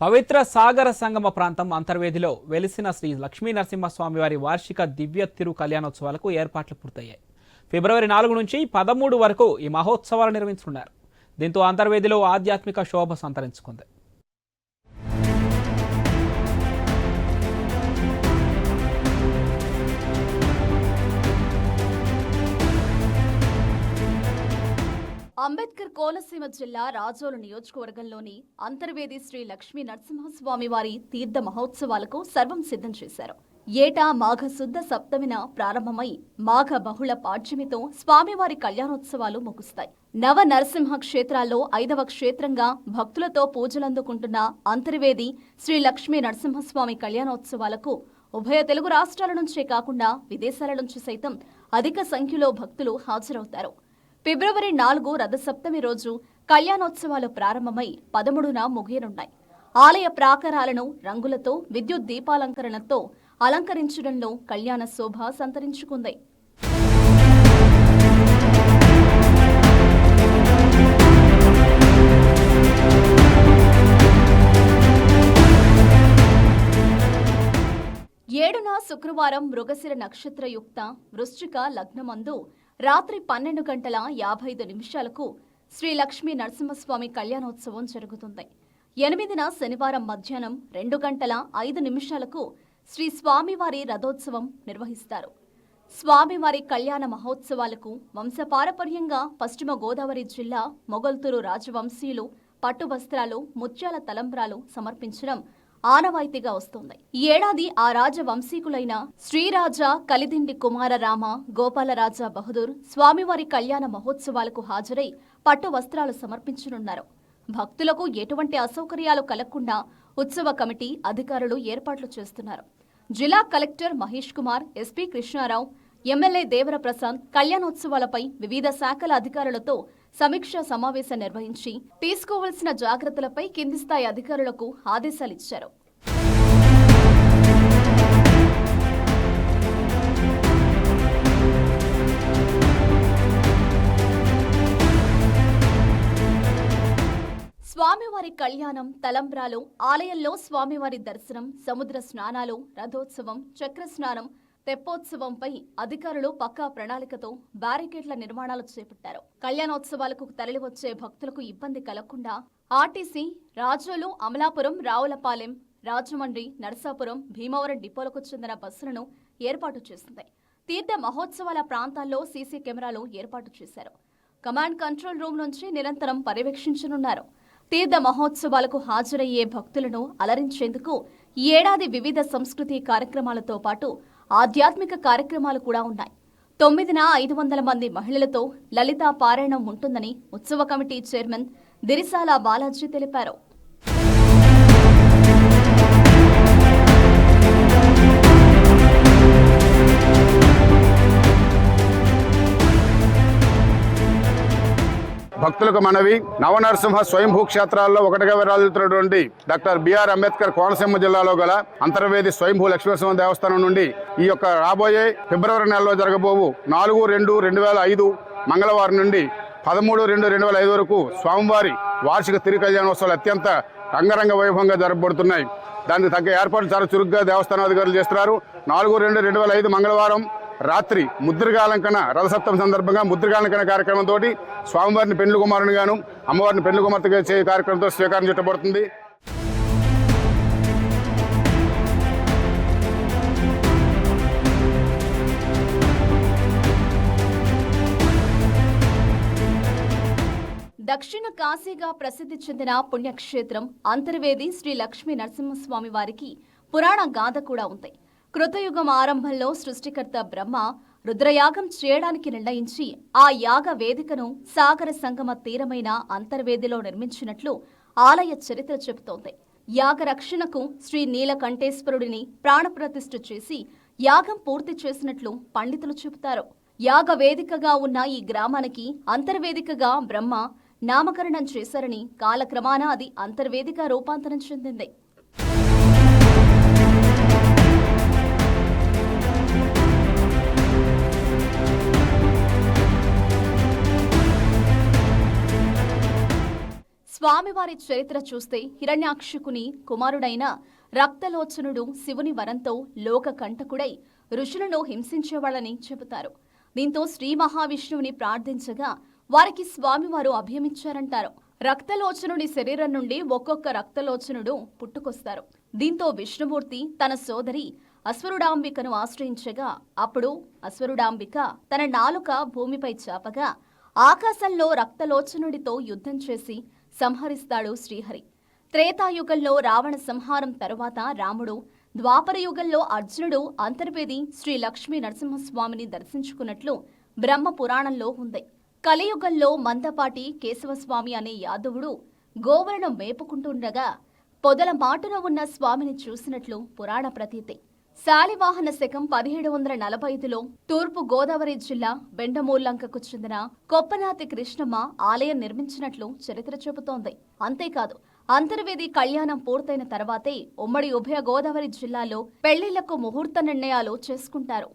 పవిత్ర సాగర సంగమ ప్రాంతం అంతర్వేదిలో వెలిసిన శ్రీ లక్ష్మీ నరసింహస్వామి వారి వార్షిక దివ్య తిరు కళ్యాణోత్సవాలకు ఏర్పాట్లు పూర్తయ్యాయి. ఫిబ్రవరి నాలుగు నుంచి పదమూడు వరకు ఈ మహోత్సవాలు నిర్వహించనున్నారు. దీంతో అంతర్వేదిలో ఆధ్యాత్మిక శోభ సంతరించుకుంది. అంబేద్కర్ కోనసీమ జిల్లా రాజోలు నియోజకవర్గంలోని అంతర్వేది శ్రీ లక్ష్మీ నరసింహస్వామి వారి తీర్థ మహోత్సవాలకు సర్వం సిద్ధం చేశారు. ఏటా మాఘ శుద్ధ సప్తమిన ప్రారంభమై మాఘ బహుళ పాడ్యమితో స్వామివారి కళ్యాణోత్సవాలు ముగుస్తాయి. నవ నరసింహ క్షేత్రాల్లో ఐదవ క్షేత్రంగా భక్తులతో పూజలందుకుంటున్న అంతర్వేది శ్రీ లక్ష్మీ నరసింహస్వామి కళ్యాణోత్సవాలకు ఉభయ తెలుగు రాష్ట్రాల నుంచే కాకుండా విదేశాల నుంచి సైతం అధిక సంఖ్యలో భక్తులు హాజరవుతారు. ఫిబ్రవరి నాలుగు రథసప్తమి రోజు కళ్యాణోత్సవాలు ప్రారంభమై పదమూడున ముగియనున్నాయి. ఆలయ ప్రాకారాలను రంగులతో విద్యుత్ దీపాలంకరణతో అలంకరించడంలో కళ్యాణ శోభ సంతరించుకుంది. ఏడున శుక్రవారం మృగశిర నక్షత్రయుక్త వృశ్చిక లగ్నమందు రాత్రి పన్నెండు గంటల యాభై ఐదు నిమిషాలకు శ్రీ లక్ష్మీ నరసింహస్వామి కళ్యాణోత్సవం జరుగుతుంది. ఎనిమిదిన శనివారం మధ్యాహ్నం రెండు గంటల ఐదు నిమిషాలకు శ్రీ స్వామివారి రథోత్సవం నిర్వహిస్తారు. స్వామివారి కళ్యాణ మహోత్సవాలకు వంశపారపర్యంగా పశ్చిమ గోదావరి జిల్లా మొగల్తూరు రాజవంశీయులు పట్టు వస్త్రాలు ముత్యాల తలంబ్రాలు సమర్పించడం ఆనవాయితీగా వస్తోంది. ఈ ఏడాది ఆ రాజవంశీకులైన శ్రీరాజ కలిదిండి కుమారరామ గోపాలరాజ బహదూర్ స్వామివారి కళ్యాణ మహోత్సవాలకు హాజరై పట్టు వస్త్రాలు సమర్పించనున్నారు. భక్తులకు ఎటువంటి అసౌకర్యాలు కలగకుండా ఉత్సవ కమిటీ అధికారులు ఏర్పాట్లు చేస్తున్నారు. జిల్లా collector Mahesh Kumar SP Krishnarao MLA Devaraprasad కళ్యాణోత్సవాలపై వివిధ శాఖల అధికారులతో సమీక్షా సమావేశం నిర్వహించి తీసుకోవాల్సిన జాగ్రత్తలపై కింది స్థాయి అధికారులకు ఆదేశాలిచ్చారు స్వామివారి కళ్యాణం తలంబ్రాలు ఆలయంలో స్వామివారి దర్శనం సముద్ర స్నానాలు రథోత్సవం చక్ర స్నానం తెప్పోత్సవంపై అధికారులు పక్కా ప్రణాళికతో బ్యారికేడ్ల నిర్మాణాలు చేపట్టారు. కళ్యాణోత్సవాలకు తరలివచ్చే భక్తులకు ఇబ్బంది కలగకుండా ఆర్టీసీ రాజోలు అమలాపురం రావులపాలెం రాజమండ్రి నరసాపురం భీమవరం డిపోలకు చెందిన బస్సులను ఏర్పాటు చేసింది. తీర్థ మహోత్సవాల ప్రాంతాల్లో సీసీ కెమెరాలు ఏర్పాటు చేశారు. కమాండ్ కంట్రోల్ రూమ్ నుంచి నిరంతరం పర్యవేక్షించనున్నారు. తీర్థ మహోత్సవాలకు హాజరయ్యే భక్తులను అలరించేందుకు ఈ ఏడాది వివిధ సంస్కృతి కార్యక్రమాలతో పాటు ఆధ్యాత్మిక కార్యక్రమాలు కూడా ఉన్నాయి. తొమ్మిదిన ఐదు వందల మంది మహిళలతో లలితా పారాయణం ఉంటుందని ఉత్సవ కమిటీ చైర్మన్ దిరిసాల బాలాజీ తెలిపారు. భక్తులకు మనవి. నవనరసింహ స్వయంభూ క్షేత్రాల్లో ఒకటిగా విరాజిల్లుతున్నటువంటి డాక్టర్ బిఆర్ అంబేద్కర్ కోనసీమ జిల్లాలో గల అంతర్వేది స్వయంభూ లక్ష్మీనరసింహ దేవస్థానం నుండి ఈ యొక్క రాబోయే ఫిబ్రవరి నెలలో జరగబోవు నాలుగు రెండు రెండు వేల ఐదు మంగళవారం నుండి పదమూడు రెండు రెండు వేల ఐదు వరకు స్వామివారి వార్షిక తిరు కళ్యాణోత్సవాలు అత్యంత రంగరంగ వైభవంగా జరగబడుతున్నాయి దానికి తగ్గ ఏర్పాట్లు చాలా చురుగ్గా దేవస్థాన అధికారులు చేస్తున్నారు. నాలుగు రెండు రెండు వేల ఐదు మంగళవారం రాత్రి ముద్రగాలంకన రథసప్తమి సందర్భంగా ముద్రగాలంకన కార్యక్రమంతో స్వామివారిని పెండ్లు కుమారుని గాను అమ్మవారిని పెండ్లు కుమార్తెగా చేసే కార్యక్రమంతో స్వీకారం చుట్టబడుతుంది దక్షిణ కాశీగా ప్రసిద్ధి చెందిన పుణ్యక్షేత్రం అంతర్వేది శ్రీ లక్ష్మీ నరసింహస్వామి వారికి పురాణ గాథ కూడా ఉంది. కృతయుగం ఆరంభంలో సృష్టికర్త బ్రహ్మ రుద్రయాగం చేయడానికి నిర్ణయించి ఆ యాగ వేదికను సాగర సంగమ తీరమైన అంతర్వేదిలో నిర్మించినట్లు ఆలయ చరిత్ర చెబుతోంది. యాగ రక్షణకు శ్రీ నీలకంఠేశ్వరుడిని ప్రాణప్రతిష్ఠ చేసి యాగం పూర్తి చేసినట్లు పండితులు చెబుతారు. యాగ వేదికగా ఉన్న ఈ గ్రామానికి అంతర్వేదికగా బ్రహ్మ నామకరణం చేశారని కాలక్రమాన అది అంతర్వేదిక రూపాంతరం చెందింది. స్వామివారి చరిత్ర చూస్తే హిరణ్యాక్షకుని కుమారుడైన రక్తలోచనుడు శివుని వరంతో లోక కంటకుడై ఋషులను హింసించేవాళ్ళని చెబుతారు. దీంతో శ్రీ మహావిష్ణువుని ప్రార్థించగా వారికి స్వామివారు అభయమిచ్చారంటారు. రక్తలోచనుడి శరీరం నుండి ఒక్కొక్క రక్తలోచనుడు పుట్టుకొస్తారు. దీంతో విష్ణుమూర్తి తన సోదరి అశ్వరుడాంబికను ఆశ్రయించగా అప్పుడు అశ్వరుడాంబిక తన నాలుక భూమిపై చాపగా ఆకాశంలో రక్తలోచనుడితో యుద్ధం చేసి సంహరిస్తాడు శ్రీహరి. త్రేతాయుగంలో రావణ సంహారం తరువాత రాముడు ద్వాపరయుగంలో అర్జునుడు అంతర్వేది శ్రీ లక్ష్మీ నరసింహస్వామిని దర్శించుకున్నట్లు బ్రహ్మ పురాణంలో ఉంది. కలియుగంలో మందపాటి కేశవస్వామి అనే యాదవుడు గోవులను మేపుకుంటుండగా పొదల మాటున ఉన్న స్వామిని చూసినట్లు పురాణ ప్రతీతి. శాలివాహన శకం పదిహేడు వందల నలభై ఐదులో తూర్పు గోదావరి జిల్లా బెండమూర్లంకకు చెందిన కొప్పనాతి కృష్ణమ్మ ఆలయం నిర్మించినట్లు చరిత్ర చెబుతోంది. అంతేకాదు అంతర్వేది కళ్యాణం పూర్తయిన తర్వాతే ఉమ్మడి ఉభయ గోదావరి జిల్లాలో పెళ్ళిళ్ళకు ముహూర్త నిర్ణయాలు చేసుకుంటారు.